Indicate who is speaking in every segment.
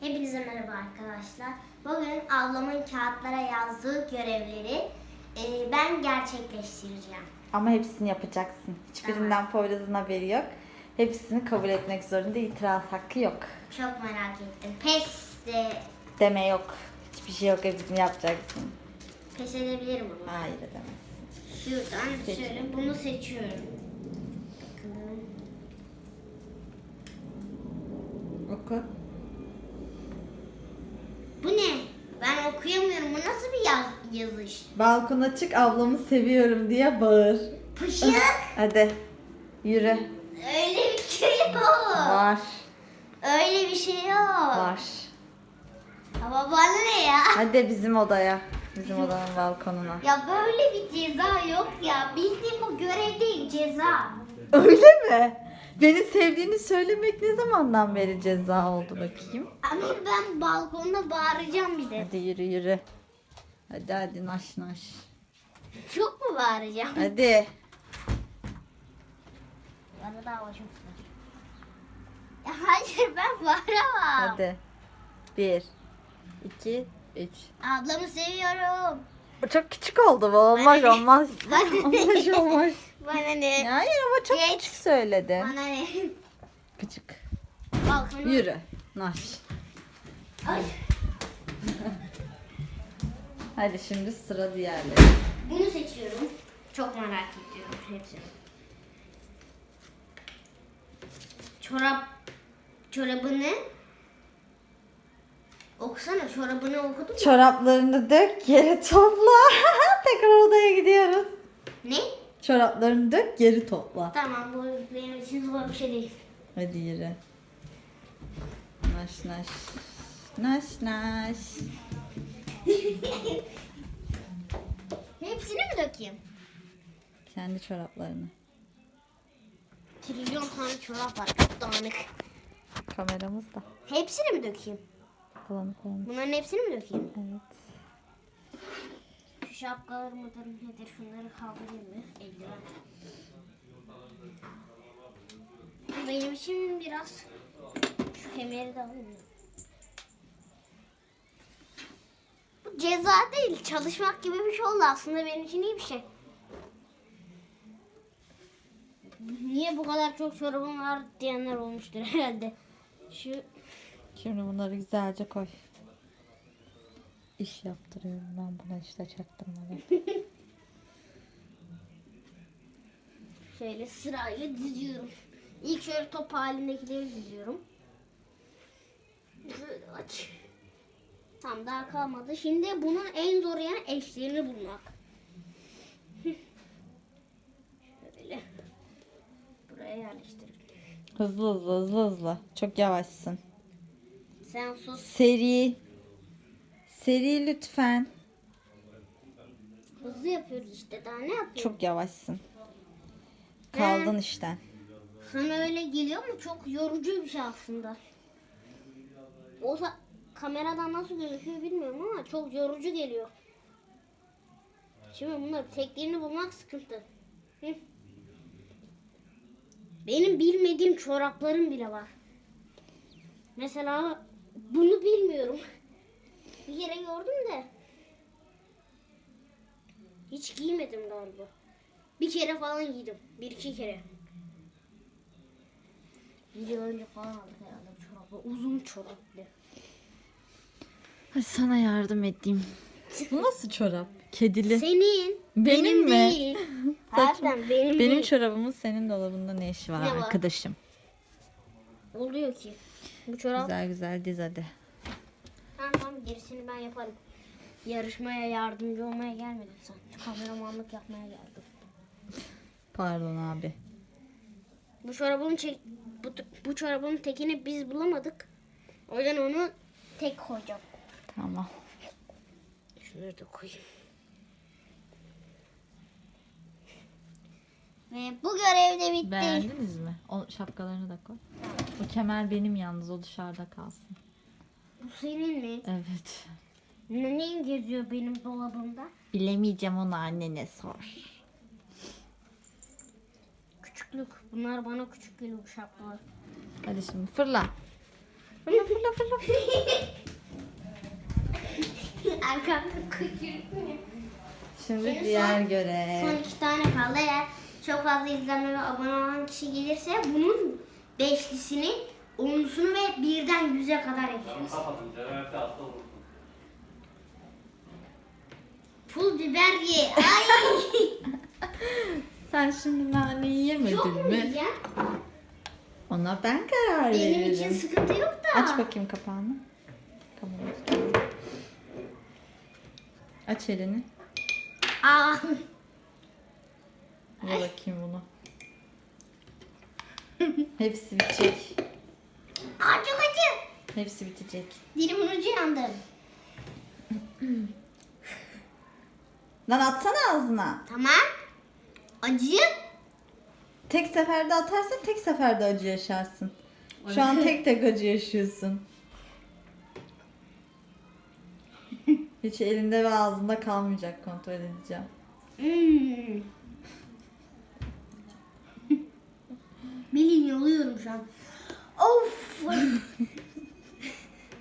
Speaker 1: Hepinize merhaba arkadaşlar. Bugün ablamın kağıtlara yazdığı görevleri e, ben gerçekleştireceğim.
Speaker 2: Ama hepsini yapacaksın. Hiçbirinden Poyraz'ın haberi yok. Hepsini kabul etmek zorunda. İtiraz hakkı yok.
Speaker 1: Çok merak ettim. Pes de
Speaker 2: Deme yok. Hiçbir şey yok. Hepsini yapacaksın.
Speaker 1: pes edebilirim ama.
Speaker 2: Hayır edemez.
Speaker 1: Şuradan
Speaker 2: Seç.
Speaker 1: şöyle bunu seçiyorum. Bakalım.
Speaker 2: Oku.
Speaker 1: Bu ne? Ben okuyamıyorum. Bu nasıl bir yaz yazış?
Speaker 2: Balkona çık ablamı seviyorum diye bağır.
Speaker 1: Pışık.
Speaker 2: Hadi. Yürü.
Speaker 1: Öyle bir şey yok.
Speaker 2: Var.
Speaker 1: Öyle bir şey yok.
Speaker 2: Var.
Speaker 1: Ama bana ne ya?
Speaker 2: Hadi bizim odaya. Bizim odanın balkonuna.
Speaker 1: Ya böyle bir ceza yok ya. Bildiğim bu görev değil ceza.
Speaker 2: Öyle mi? Beni sevdiğini söylemek ne zamandan beri ceza oldu bakayım?
Speaker 1: Ama ben balkonda bağıracağım bir de.
Speaker 2: Hadi yürü yürü. Hadi hadi naş naş.
Speaker 1: Çok mu bağıracağım?
Speaker 2: Hadi.
Speaker 1: Bana da hava çok güzel. Ya hayır ben bağıramam.
Speaker 2: Hadi. Bir, iki, üç.
Speaker 1: Ablamı seviyorum.
Speaker 2: Çok küçük oldu bu. Olmaz olmaz. Olmaz olmaz.
Speaker 1: Bana ne?
Speaker 2: Hayır ama çok
Speaker 1: Geç.
Speaker 2: küçük söyledin.
Speaker 1: Bana ne?
Speaker 2: Küçük.
Speaker 1: Balkona.
Speaker 2: Yürü. Naş.
Speaker 1: Ay.
Speaker 2: Hadi şimdi sıra diğerleri.
Speaker 1: Bunu seçiyorum. Çok merak ediyorum hepsini. Çorap çorabını Okusana çorabını okudun mu?
Speaker 2: Çoraplarını dök, geri topla. Tekrar odaya gidiyoruz.
Speaker 1: Ne?
Speaker 2: Çoraplarını dök, geri topla.
Speaker 1: Tamam bu benim için zor bir şey değil.
Speaker 2: Hadi yürü. Naş naş. Naş naş.
Speaker 1: Hepsini mi dökeyim?
Speaker 2: Kendi çoraplarını.
Speaker 1: Trilyon tane çorap var çok dağınık.
Speaker 2: Kameramız da.
Speaker 1: Hepsini mi dökeyim?
Speaker 2: Bulanık olmuş.
Speaker 1: Bunların hepsini mi dökeyim?
Speaker 2: Evet.
Speaker 1: Şapkalar mıdır nedir şunları kaldırayım mı? Eldiven. Benim için biraz şu kemeri de alayım. Bu ceza değil çalışmak gibi bir şey oldu aslında benim için iyi bir şey. Niye bu kadar çok çorabım var diyenler olmuştur herhalde. Şu
Speaker 2: Şimdi bunları güzelce koy. İş yaptırıyorum ben buna işte çaktırmadan.
Speaker 1: Şöyle sırayla diziyorum. İlk şöyle top halindekileri diziyorum. Şöyle aç. Tam daha kalmadı. Şimdi bunun en zor yanı eşlerini bulmak. Şöyle. Buraya yerleştirelim.
Speaker 2: Hızlı hızlı hızlı hızlı. Çok yavaşsın.
Speaker 1: Sen sus.
Speaker 2: Seri. Seri lütfen.
Speaker 1: Hızlı yapıyoruz işte. Daha ne yapıyoruz?
Speaker 2: Çok yavaşsın. Kaldın işten.
Speaker 1: Sana öyle geliyor mu? Çok yorucu bir şey aslında. Olsa kameradan nasıl gözüküyor bilmiyorum ama çok yorucu geliyor. Şimdi bunlar teklerini bulmak sıkıntı. Hı. Benim bilmediğim çoraplarım bile var. Mesela bunu bilmiyorum. Bir kere gördüm de. Hiç giymedim galiba. Bir kere falan giydim. Bir iki kere. Bir yıl önce falan aldık herhalde bu çorapı. Uzun çoraplı.
Speaker 2: Hadi sana yardım edeyim. Bu nasıl çorap? Kedili.
Speaker 1: Senin.
Speaker 2: Benim mi?
Speaker 1: değil. Harbiden benim,
Speaker 2: Benim
Speaker 1: değil.
Speaker 2: çorabımın senin dolabında ne işi var
Speaker 1: Ne var?
Speaker 2: arkadaşım?
Speaker 1: Oluyor ki. Bu çorap.
Speaker 2: Güzel güzel diz hadi.
Speaker 1: Tamam tamam gerisini ben yaparım. Yarışmaya yardımcı olmaya gelmedim sen. Kameramanlık yapmaya geldim.
Speaker 2: Pardon abi.
Speaker 1: Bu çorabın çek bu, bu çorabın tekini biz bulamadık. O yüzden onu tek koyacağım.
Speaker 2: Tamam.
Speaker 1: Şunları da koyayım. Ve bu görev de bitti.
Speaker 2: Beğendiniz mi? O şapkalarını da koy. O kemer benim yalnız o dışarıda kalsın.
Speaker 1: Bu senin mi?
Speaker 2: Evet.
Speaker 1: Ne ne geziyor benim dolabımda?
Speaker 2: Bilemeyeceğim onu annene sor.
Speaker 1: Küçüklük. Bunlar bana küçük geliyor şapkalar.
Speaker 2: Hadi şimdi fırla. Fırla fırla fırla.
Speaker 1: Arkamda kıçırtmıyor.
Speaker 2: Şimdi
Speaker 1: Benim
Speaker 2: diğer
Speaker 1: son-
Speaker 2: görev.
Speaker 1: Son iki tane kaldı. Eğer çok fazla izlenme ve abone olan kişi gelirse bunun beşlisini, onlusunu ve birden yüze kadar
Speaker 3: olursun.
Speaker 1: Pul biber ye. Ay.
Speaker 2: Sen şimdi nane yiyemedin
Speaker 1: çok mu
Speaker 2: mi?
Speaker 1: yiyeceğim?
Speaker 2: Ona ben karar
Speaker 1: Benim
Speaker 2: veririm.
Speaker 1: için sıkıntı yok da.
Speaker 2: Aç bakayım kapağını. Kamerayı. Aç elini.
Speaker 1: Aa.
Speaker 2: Ver bakayım bunu. Hepsi bitecek.
Speaker 1: Çok acı.
Speaker 2: Hepsi bitecek.
Speaker 1: Dilimin ucu yandı.
Speaker 2: Lan atsana ağzına.
Speaker 1: Tamam. Acı.
Speaker 2: Tek seferde atarsan tek seferde acı yaşarsın. Şu an tek tek acı yaşıyorsun. Hiç elinde ve ağzında kalmayacak kontrol edeceğim.
Speaker 1: Hmm. Bilin yoluyorum şu an. Of.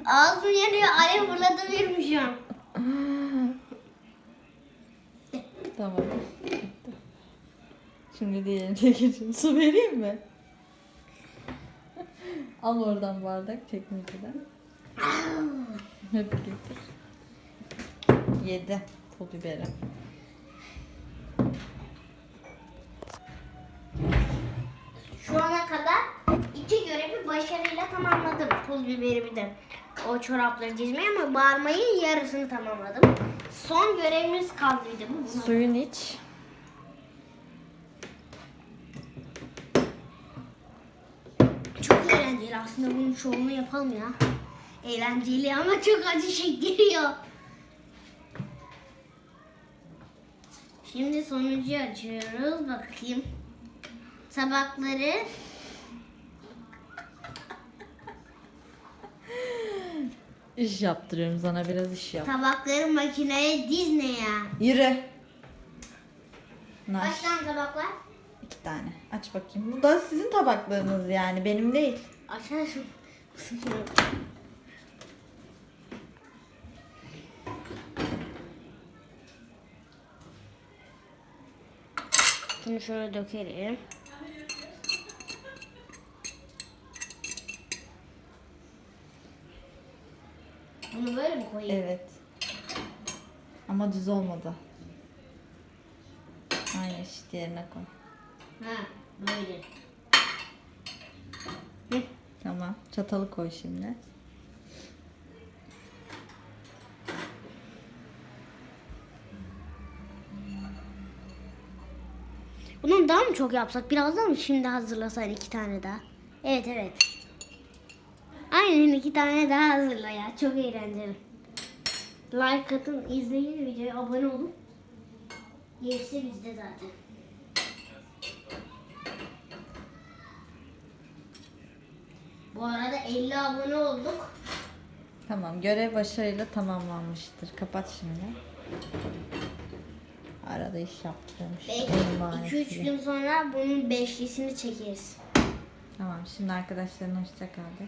Speaker 1: Ağzım yanıyor. Alev fırlatıveririm şu an.
Speaker 2: Tamam. Şimdi diğerine geçelim. Su vereyim mi? Al oradan bardak çekmeceden. Hep getir. Yedi pul biberi.
Speaker 1: İki görevi başarıyla tamamladım. Pul biberimi de o çorapları dizmeyi ama bağırmayı yarısını tamamladım. Son görevimiz kaldıydı bu.
Speaker 2: Suyun iç.
Speaker 1: Çok eğlenceli aslında bunun şovunu yapalım ya. Eğlenceli ama çok acı çektiriyor. Şimdi sonucu açıyoruz. Bakayım. Tabakları
Speaker 2: İş yaptırıyorum sana biraz iş yap.
Speaker 1: tabakları makineye diz ne ya?
Speaker 2: Yürü. Naş.
Speaker 1: Kaç tane tabak var?
Speaker 2: İki tane. Aç bakayım. Bu da sizin tabaklarınız yani benim değil.
Speaker 1: Açarsın. Bunu şöyle dökelim. Bunu böyle mi koyayım?
Speaker 2: Evet. Ama düz olmadı. Aynı eşit yerine koy.
Speaker 1: Ha, böyle.
Speaker 2: Tamam. Çatalı koy şimdi.
Speaker 1: Bundan daha mı çok yapsak? Biraz daha mı şimdi hazırlasan iki tane daha? Evet evet. Aynen iki tane daha hazırla ya. Çok eğlenceli. Like atın, izleyin videoya abone olun. Gerisi bizde zaten. Bu arada 50 abone olduk.
Speaker 2: Tamam. Görev başarıyla tamamlanmıştır. Kapat şimdi. Arada iş yaptırmış.
Speaker 1: Belki 2-3 gün sonra bunun beşlisini çekeriz.
Speaker 2: Tamam. Şimdi arkadaşlarına hoşça kal de.